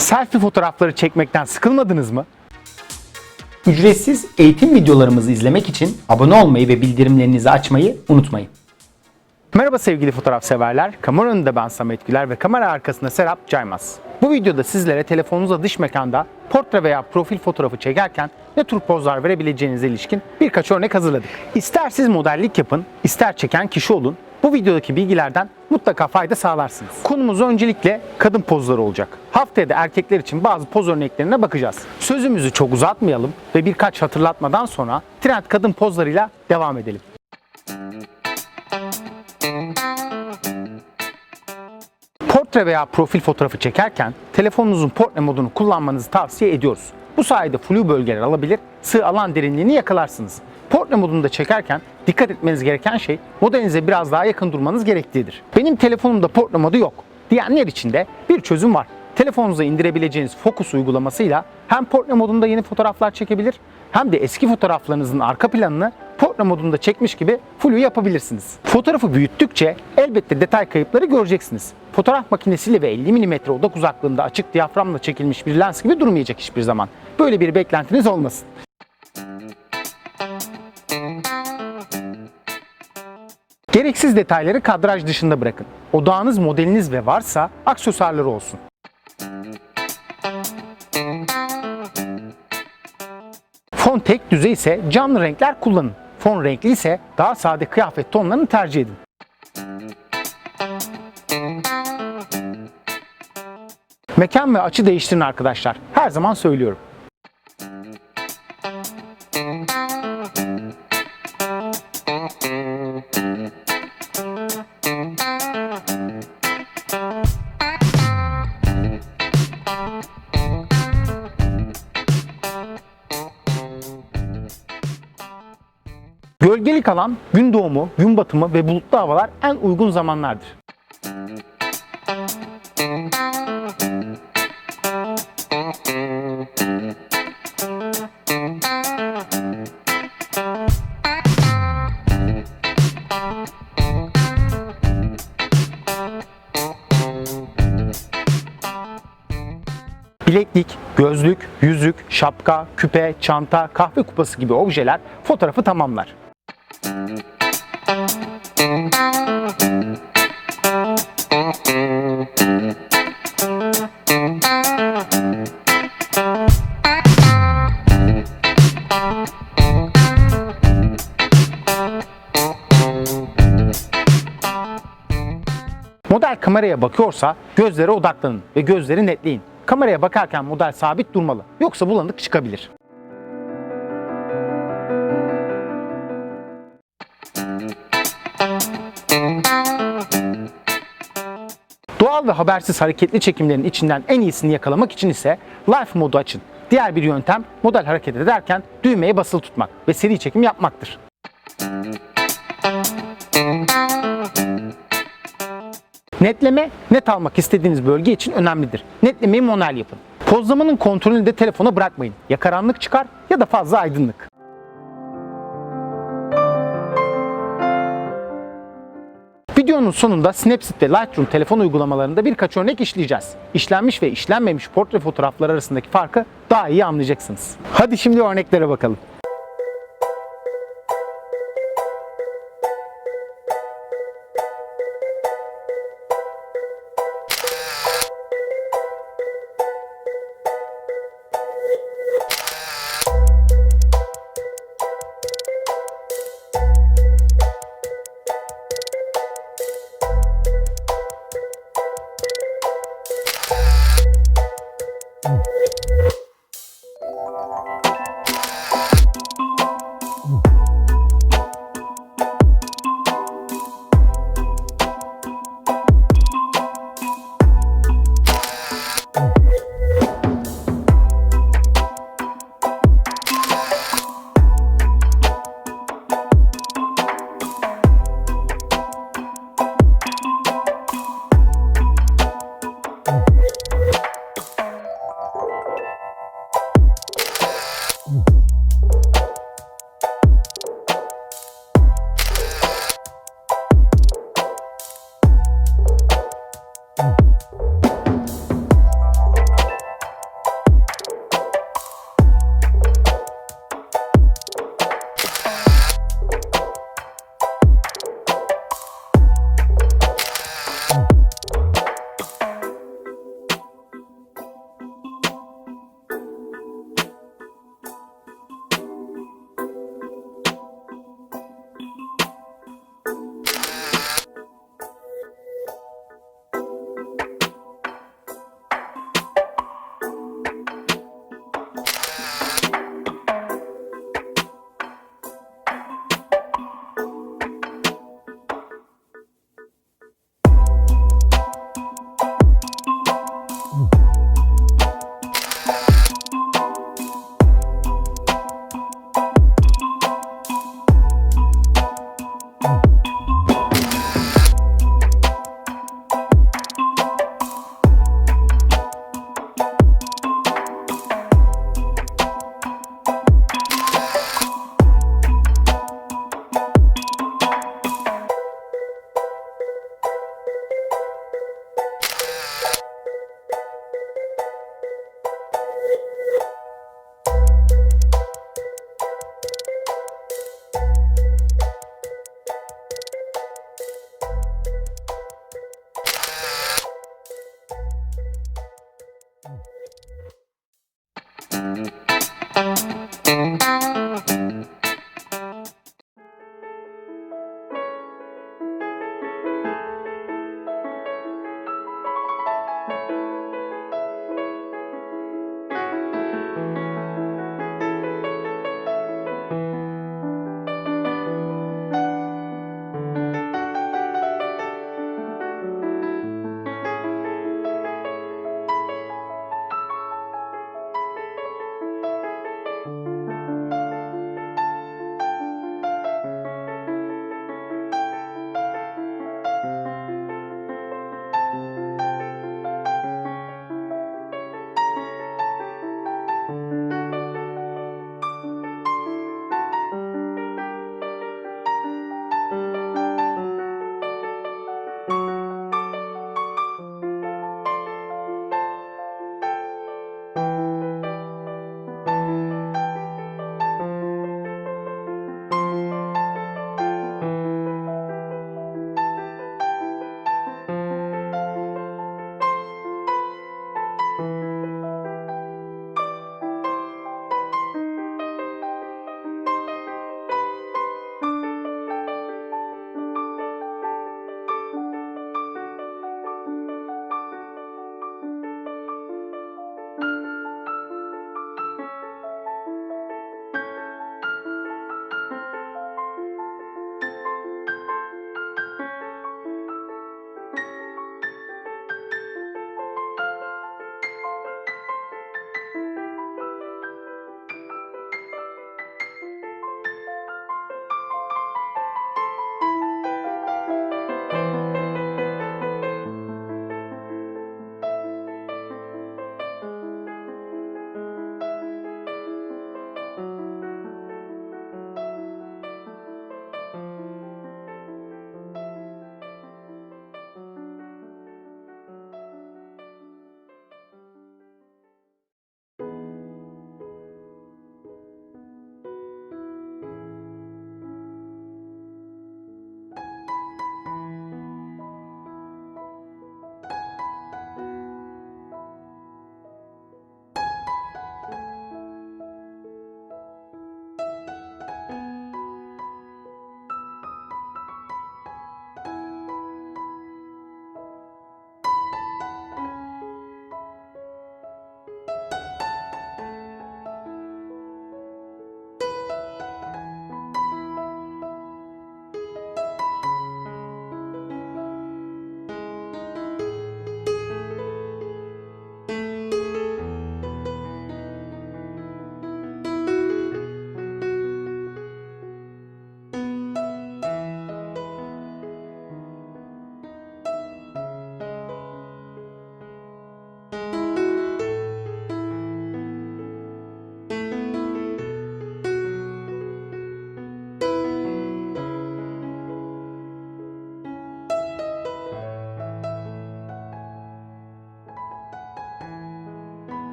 Selfie fotoğrafları çekmekten sıkılmadınız mı? Ücretsiz eğitim videolarımızı izlemek için abone olmayı ve bildirimlerinizi açmayı unutmayın. Merhaba sevgili fotoğraf severler. Kamera önünde ben Samet Güler ve kamera arkasında Serap Caymaz. Bu videoda sizlere telefonunuzla dış mekanda portre veya profil fotoğrafı çekerken ne tür pozlar verebileceğinize ilişkin birkaç örnek hazırladık. İster siz modellik yapın, ister çeken kişi olun. Bu videodaki bilgilerden mutlaka fayda sağlarsınız. Konumuz öncelikle kadın pozları olacak. Haftaya da erkekler için bazı poz örneklerine bakacağız. Sözümüzü çok uzatmayalım ve birkaç hatırlatmadan sonra trend kadın pozlarıyla devam edelim. Portre veya profil fotoğrafı çekerken telefonunuzun portre modunu kullanmanızı tavsiye ediyoruz. Bu sayede flu bölgeler alabilir, sığ alan derinliğini yakalarsınız. Portre modunda çekerken dikkat etmeniz gereken şey modelinize biraz daha yakın durmanız gerektiğidir. Benim telefonumda portre modu yok diyenler için de bir çözüm var. Telefonunuza indirebileceğiniz Focus uygulamasıyla hem portre modunda yeni fotoğraflar çekebilir hem de eski fotoğraflarınızın arka planını portre modunda çekmiş gibi flu yapabilirsiniz. Fotoğrafı büyüttükçe elbette detay kayıpları göreceksiniz. Fotoğraf makinesiyle ve 50 mm odak uzaklığında açık diyaframla çekilmiş bir lens gibi durmayacak hiçbir zaman. Böyle bir beklentiniz olmasın. Gereksiz detayları kadraj dışında bırakın. Odağınız modeliniz ve varsa aksesuarları olsun. Fon tek düzey ise canlı renkler kullanın. Fon renkli ise daha sade kıyafet tonlarını tercih edin. Mekan ve açı değiştirin arkadaşlar. Her zaman söylüyorum. Gölgelik alan, gün doğumu, gün batımı ve bulutlu havalar en uygun zamanlardır. Bileklik, gözlük, yüzük, şapka, küpe, çanta, kahve kupası gibi objeler fotoğrafı tamamlar. Kameraya bakıyorsa gözlere odaklanın ve gözleri netleyin. Kameraya bakarken model sabit durmalı. Yoksa bulanık çıkabilir. Doğal ve habersiz hareketli çekimlerin içinden en iyisini yakalamak için ise Life modu açın. Diğer bir yöntem model hareket ederken düğmeye basılı tutmak ve seri çekim yapmaktır. Netleme, net almak istediğiniz bölge için önemlidir. Netlemeyi manuel yapın. Pozlamanın kontrolünü de telefona bırakmayın. Ya karanlık çıkar ya da fazla aydınlık. Videonun sonunda Snapseed ve Lightroom telefon uygulamalarında birkaç örnek işleyeceğiz. İşlenmiş ve işlenmemiş portre fotoğraflar arasındaki farkı daha iyi anlayacaksınız. Hadi şimdi örneklere bakalım.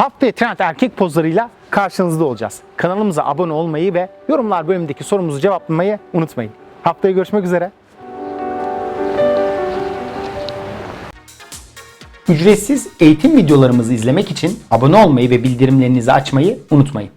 Haftaya trend erkek pozlarıyla karşınızda olacağız. Kanalımıza abone olmayı ve yorumlar bölümündeki sorumuzu cevaplamayı unutmayın. Haftaya görüşmek üzere. Ücretsiz eğitim videolarımızı izlemek için abone olmayı ve bildirimlerinizi açmayı unutmayın.